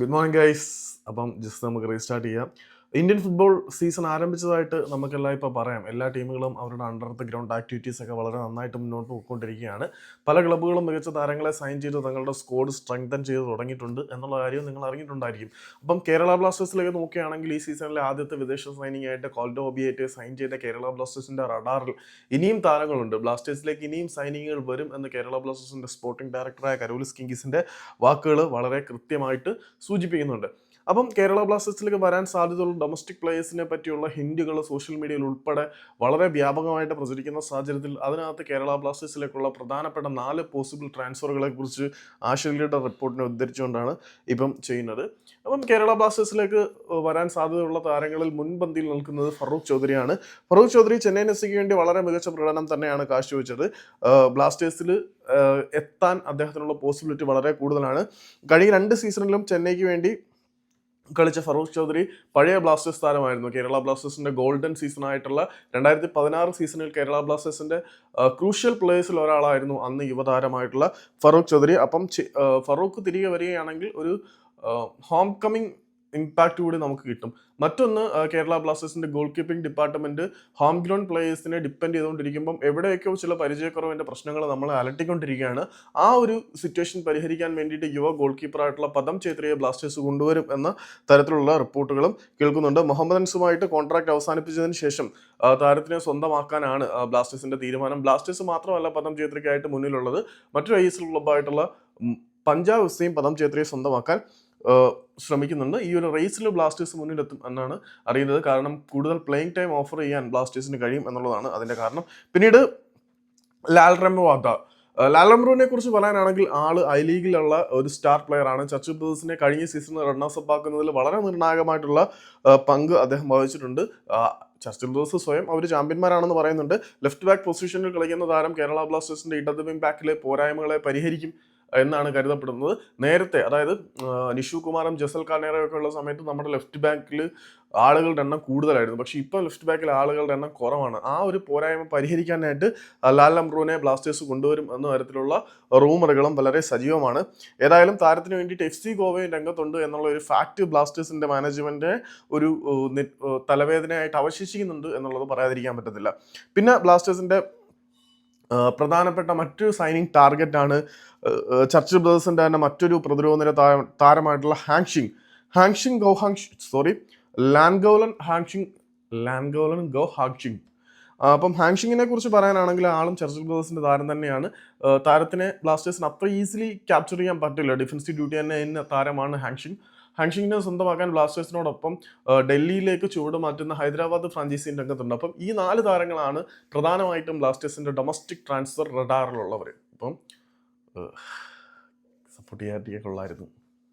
Good morning guys. അപ്പം just നമുക്ക് restart ചെയ്യാം. ഇന്ത്യൻ ഫുട്ബോൾ സീസൺ ആരംഭിച്ചതായിട്ട് നമുക്കെല്ലാം ഇപ്പോൾ പറയാം. എല്ലാ ടീമുകളും അവരുടെ അണ്ടർ ദ ഗ്രൗണ്ട് ആക്ടിവിറ്റീസ് ഒക്കെ വളരെ നന്നായിട്ട് മുന്നോട്ട് പോയിക്കൊണ്ടിരിക്കുകയാണ്. പല ക്ലബ്ബുകളും മികച്ച താരങ്ങളെ സൈൻ ചെയ്ത് തങ്ങളുടെ സ്കോഡ് സ്ട്രെങ്തൻ ചെയ്ത് തുടങ്ങിയിട്ടുണ്ട് എന്നുള്ള കാര്യവും നിങ്ങൾ അറിഞ്ഞിട്ടുണ്ടായിരിക്കും. അപ്പം കേരള ബ്ലാസ്റ്റേഴ്സിലേക്ക് നോക്കുകയാണെങ്കിൽ ഈ സീസണിലെ ആദ്യത്തെ വിദേശ സൈനിങ് ആയിട്ട് കോൾഡോ ഒബിയേറ്റ് സൈൻ ചെയ്ത കേരള ബ്ലാസ്റ്റേഴ്സിന്റെ റഡാറിൽ ഇനിയും താരങ്ങളുണ്ട്. ബ്ലാസ്റ്റേഴ്സിലേക്ക് ഇനിയും സൈനിങ്ങുകൾ വരും എന്ന് കേരള ബ്ലാസ്റ്റേഴ്സിന്റെ സ്പോർട്ടിംഗ് ഡയറക്ടറായ കരോലിസ് കിങ്കിസിന്റെ വാക്കുകൾ വളരെ കൃത്യമായിട്ട് സൂചിപ്പിക്കുന്നുണ്ട്. അപ്പം കേരള ബ്ലാസ്റ്റേഴ്സിലേക്ക് വരാൻ സാധ്യതയുള്ള ഡൊമസ്റ്റിക് പ്ലേയേഴ്സിനെ പറ്റിയുള്ള ഹിൻഡുകൾ സോഷ്യൽ മീഡിയയിൽ ഉൾപ്പെടെ വളരെ വ്യാപകമായിട്ട് പ്രചരിക്കുന്ന സാഹചര്യത്തിൽ അതിനകത്ത് കേരള ബ്ലാസ്റ്റേഴ്സിലേക്കുള്ള പ്രധാനപ്പെട്ട നാല് പോസിബിൾ ട്രാൻസ്ഫറുകളെ കുറിച്ച് ആശുലിയുടെ റിപ്പോർട്ടിനെ ഉദ്ധരിച്ചുകൊണ്ടാണ് ഇപ്പം ചെയ്യുന്നത്. അപ്പം കേരള ബ്ലാസ്റ്റേഴ്സിലേക്ക് വരാൻ സാധ്യതയുള്ള താരങ്ങളിൽ മുൻപന്തിയിൽ നിൽക്കുന്നത് ഫറൂഖ് ചൗധരിയാണ്. ഫറൂഖ് ചൗധരി ചെന്നൈ എഫ് സിക്ക് വേണ്ടി വളരെ മികച്ച പ്രകടനം തന്നെയാണ് കാഴ്ചവെച്ചത്. ബ്ലാസ്റ്റേഴ്സിൽ എത്താൻ അദ്ദേഹത്തിനുള്ള പോസിബിലിറ്റി വളരെ കൂടുതലാണ്. കഴിഞ്ഞ രണ്ട് സീസണിലും ചെന്നൈക്ക് വേണ്ടി കളിച്ച ഫറൂഖ് ചൗധരി പഴയ ബ്ലാസ്റ്റേഴ്സ് താരമായിരുന്നു. കേരള ബ്ലാസ്റ്റേഴ്സിന്റെ ഗോൾഡൻ സീസൺ ആയിട്ടുള്ള രണ്ടായിരത്തി പതിനാറ് സീസണിൽ കേരള ബ്ലാസ്റ്റേഴ്സിന്റെ ക്രൂഷ്യൽ പ്ലേയേഴ്സിൽ ഒരാളായിരുന്നു അന്ന് യുവതാരമായിട്ടുള്ള ഫറൂഖ് ചൗധരി. അപ്പം ഫറൂഖ് തിരികെ വരികയാണെങ്കിൽ ഒരു ഹോം കമ്മിങ് ഇമ്പാക്റ്റ് കൂടി നമുക്ക് കിട്ടും. മറ്റൊന്ന് കേരള ബ്ലാസ്റ്റേഴ്സിന്റെ goal keeping department home ground പ്ലേയേഴ്സിനെ ഡിപ്പെൻഡ് ചെയ്തുകൊണ്ടിരിക്കുമ്പോൾ എവിടെയൊക്കെയോ ചില പരിചയക്കുറവിന്റെ പ്രശ്നങ്ങൾ നമ്മൾ അലട്ടിക്കൊണ്ടിരിക്കുകയാണ് ആ ഒരു സിറ്റുവേഷൻ പരിഹരിക്കാൻ വേണ്ടിയിട്ട് യുവ ഗോൾ കീപ്പറായിട്ടുള്ള പദം ചേത്രിയെ ബ്ലാസ്റ്റേഴ്സ് കൊണ്ടുവരും എന്ന തരത്തിലുള്ള റിപ്പോർട്ടുകളും കേൾക്കുന്നുണ്ട്. മുഹമ്മദ് അൻസുമായിട്ട് കോൺട്രാക്ട് അവസാനിപ്പിച്ചതിന് ശേഷം താരത്തിനെ സ്വന്തമാക്കാനാണ് ബ്ലാസ്റ്റേഴ്സിന്റെ തീരുമാനം. ബ്ലാസ്റ്റേഴ്സ് മാത്രമല്ല പദം ചേത്രിക്കായിട്ട് മുന്നിലുള്ളത്. മറ്റൊരു ഐ എസ് ക്ലബ്ബായിട്ടുള്ള പഞ്ചാബ് എഫ് സിയും പദം ചേത്രിയെ സ്വന്തമാക്കാൻ ശ്രമിക്കുന്നുണ്ട്. ഈ ഒരു റേസിൽ ബ്ലാസ്റ്റേഴ്സ് മുന്നിലെത്തും എന്നാണ് അറിയുന്നത്. കാരണം കൂടുതൽ പ്ലേയിങ് ടൈം ഓഫർ ചെയ്യാൻ ബ്ലാസ്റ്റേഴ്സിന് കഴിയും എന്നുള്ളതാണ് അതിന്റെ കാരണം. പിന്നീട് ലാൽ റെമോവാഗ ലാൽ റെമോനെ കുറിച്ച് പറയാനാണെങ്കിൽ ആൾ ഐ ലീഗിലുള്ള ഒരു സ്റ്റാർ പ്ലെയർ ആണ്. ചർച്ച് ബ്രദേഴ്സിനെ കഴിഞ്ഞ സീസണിൽ റണ്ണേഴ്സ് അപ്പ് ആക്കുന്നതിൽ വളരെ നിർണായകമായിട്ടുള്ള പങ്ക് അദ്ദേഹം വഹിച്ചിട്ടുണ്ട്. ചർച്ചിൽ ചർച്ച് ബ്രദേഴ്സ് സ്വയം അവർ ചാമ്പ്യന്മാരാണെന്ന് പറയുന്നുണ്ട്. ലെഫ്റ്റ് ബാക്ക് പൊസിഷനിൽ കളിക്കുന്ന താരം കേരള ബ്ലാസ്റ്റേഴ്സിന്റെ ഇടത് വിങ് ബാക്കിലെ പോരായ്മകളെ പരിഹരിക്കും. എന്നാണ് കരുതപ്പെടുന്നത്. നേരത്തെ അതായത് നിഷു കുമാറും ജസൽ കാനേറയൊക്കെ ഉള്ള സമയത്ത് നമ്മുടെ ലെഫ്റ്റ് ബാക്കിൽ ആളുകളുടെ എണ്ണം കൂടുതലായിരുന്നു. പക്ഷേ ഇപ്പോൾ ലെഫ്റ്റ് ബാക്കിൽ ആളുകളുടെ എണ്ണം കുറവാണ്. ആ ഒരു പോരായ്മ പരിഹരിക്കാനായിട്ട് ലാൽ അമ്രൂനെ ബ്ലാസ്റ്റേഴ്സ് കൊണ്ടുവരും എന്ന തരത്തിലുള്ള റൂമറുകളും വളരെ സജീവമാണ്. ഏതായാലും താരത്തിന് വേണ്ടിയിട്ട് എഫ് സി ഗോവയും രംഗത്തുണ്ട് എന്നുള്ള ഒരു ഫാക്ട് ബ്ലാസ്റ്റേഴ്സിന്റെ മാനേജ്മെന്റ് ഒരു തലവേദനയായിട്ട് അവശേഷിക്കുന്നുണ്ട് എന്നുള്ളത് പറയാതിരിക്കാൻ പറ്റത്തില്ല. പിന്നെ ബ്ലാസ്റ്റേഴ്സിന്റെ ഏഹ്, പ്രധാനപ്പെട്ട മറ്റൊരു സൈനിങ് ടാർഗറ്റ് ആണ് ഏഹ്, ചർച്ച് ബ്രദേഴ്സിന്റെ തന്നെ മറ്റൊരു പ്രതിരോധ നിര താരമായിട്ടുള്ള ഹാങ്ഷിങ് ഹാങ്ഷിങ് ഗോ ഹാങ് സോറി ലാൻഗോലൻ ഹാങ്ഷിങ് ലാൻഗോലൻ ഗോ ഹാങ്ഷിങ് അപ്പം ഹാങ്ഷിങ്ങിനെ കുറിച്ച് പറയാനാണെങ്കിൽ ആളും ചർച്ച് ബ്രദേഴ്സിന്റെ താരം തന്നെയാണ്. താരത്തിനെ ബ്ലാസ്റ്റേഴ്സിന് അത്ര ഈസിലി ക്യാപ്ചർ ചെയ്യാൻ പറ്റില്ല. ഡിഫൻസീവ് ഡ്യൂട്ടി തന്നെ എന്ന താരമാണ് ഹാങ്ഷിങ് ഹാങ്ഷിങ്ങിനെ സ്വന്തമാക്കാൻ ബ്ലാസ്റ്റേഴ്സിനോടൊപ്പം ഡൽഹിയിലേക്ക് ചുവട് മാറ്റുന്ന ഹൈദരാബാദ് ഫ്രാഞ്ചൈസി രംഗത്തുണ്ട്. അപ്പം ഈ നാല് താരങ്ങളാണ് പ്രധാനമായിട്ടും ബ്ലാസ്റ്റേഴ്സിന്റെ ഡൊമസ്റ്റിക് ട്രാൻസ്ഫർ റഡാറിലുള്ളവർ അപ്പം സപ്പോർട്ട് ചെയ്യാൻ കൊള്ളായിരുന്നു